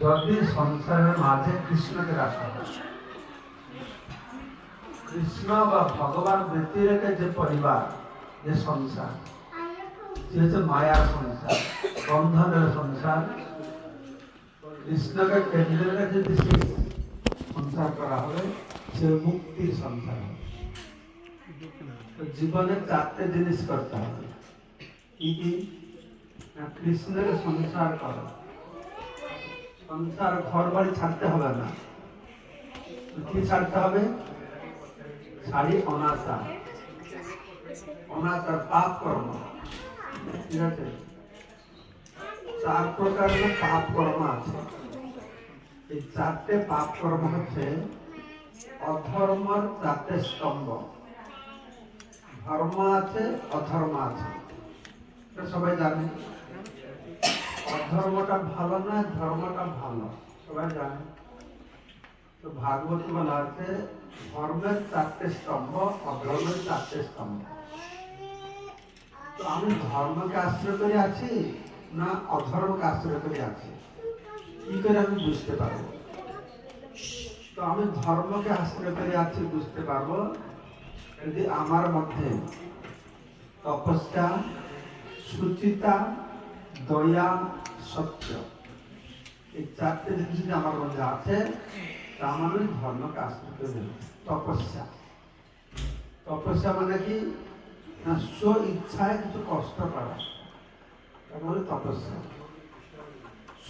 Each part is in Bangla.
যদি সংসারের মাঝে কৃষ্ণকে রাখা কৃষ্ণ বা ভগবান ব্যক্তি রেখে যে পরিবার, যে সংসার, সে হচ্ছে মায়ার সংসার, বন্ধনের সংসার। কৃষ্ণকে কেন্দ্র রেখে যদি সে সংসার করা হবে সে মুক্তির সংসার জীবনে চারটে জিনিস করতে হবে। কি কি? কৃষ্ণের সংসার করো। সংসার ঘর বাড়ি ছাড়তে হবে না। কি ছাড়তে হবে? শাড়ি অনাচার অনাচার পাপ কর্ম। ঠিক আছে? চার প্রকারের পাপ কর্ম আছে। এই চারটে পাপ কর্ম হচ্ছে অধর্মর চারটে স্তম্ভ। ধর্ম আছে, অধর্ম আছে। সবাই জানে। অধর্মটা ভালো না, ধর্মটা ভালো। সবাই জানে? তো ভাগবত বলা আছে ধর্মের চারটে স্তম্ভ, অধর্মের চারটে স্তম্ভ। তো আমি ধর্মকে আশ্রয় করে আছি না অধর্মকে আশ্রয় করে আছি? কি করে আমি বুঝতে পারব? তো আমি ধর্মকে আশ্রয় করে আছি বুঝতে পারব যদি আমার মধ্যে তপস্যা, সুচিতা দয়া সত্য। এই চারটে জিনিস যদি আমার মধ্যে আছে, তা মানে ধর্মকে আশ্রয় করে তপস্যা। তপস্যা মানে কি? না, স্ব ইচ্ছায় কিছু কষ্ট করা। তার মানে তপস্যা।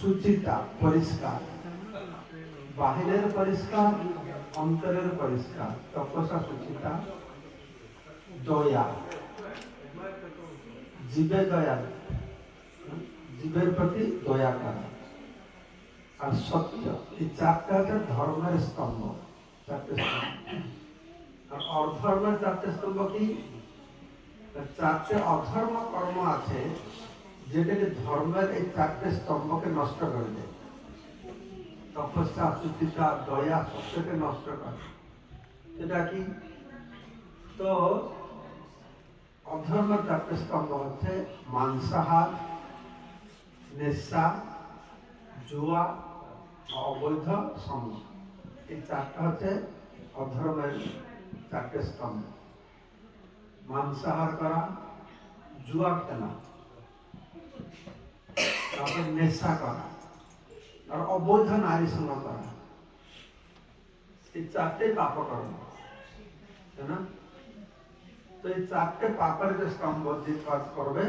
সুচিতা পরিষ্কার। বাহিরের পরিষ্কার, অন্তরের পরিষ্কার। তপস্যা সুচিতা দয়া। জীবে দয়া। জীবের প্রতি দয়া করা। আর সত্য, এই চারটা ধর্মের স্তম্ভ। চারটে স্তম্ভ। আর অধর্মের চারটে স্তম্ভ কি? চারটে অধর্ম কর্ম আছে, যেটাকে ধর্মের এই চারটে স্তম্ভকে নষ্ট করে দেয়। তপস্যা সুচিতা দয়া সত্যকে নষ্ট করে। এটা কি? তো অধর্মের চারটে স্তম্ভ হচ্ছে মাংসাহার নেশা, জুয়া অবৈধ সঙ্গ এই চারটা হচ্ছে অধর্মের চারটে স্তম্ভ। মাংসাহার করা, জুয়া খেলা, তারপর নেশা করা আর অবৈধ নারী সঙ্গ করা। এই চারটে পাপ কর্ম তাই না? তো এই চারটে পাপের যে স্তম্ভ, যে কাজ করবে